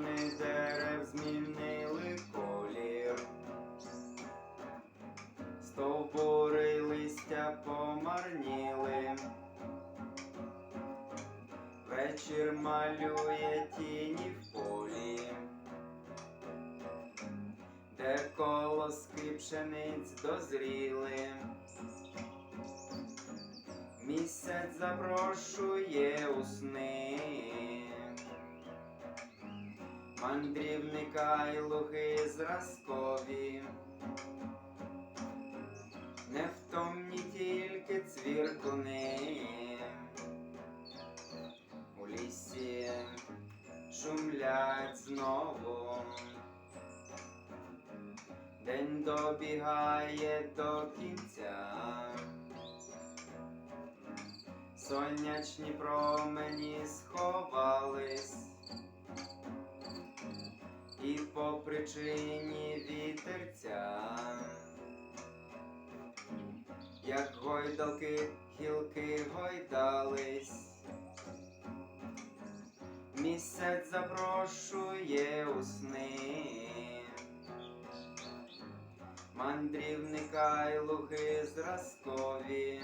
Крони дерев змінили колір, стовбури листя помарніли, вечір малює тіні в полі, де колоски пшениць дозріли, місяць запрошує у сни. Мандрівника й луги зразкові. Невтомні тільки цвіркуни. У лісі шумлять знову. День добігає до кінця. Сонячні промені сховались, по причині вітерця, як гойдалки гілки гойдались, місяць запрошує у сни. Мандрівника й луги зразкові.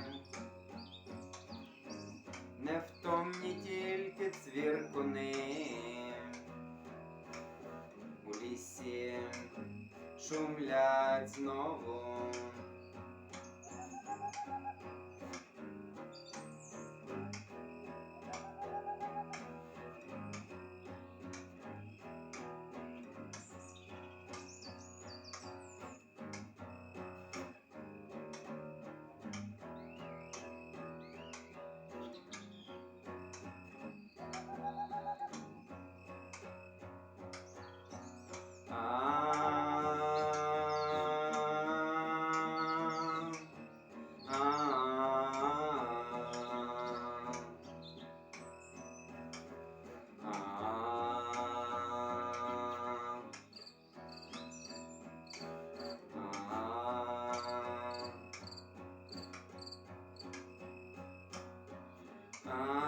Шумлять знову. Ah.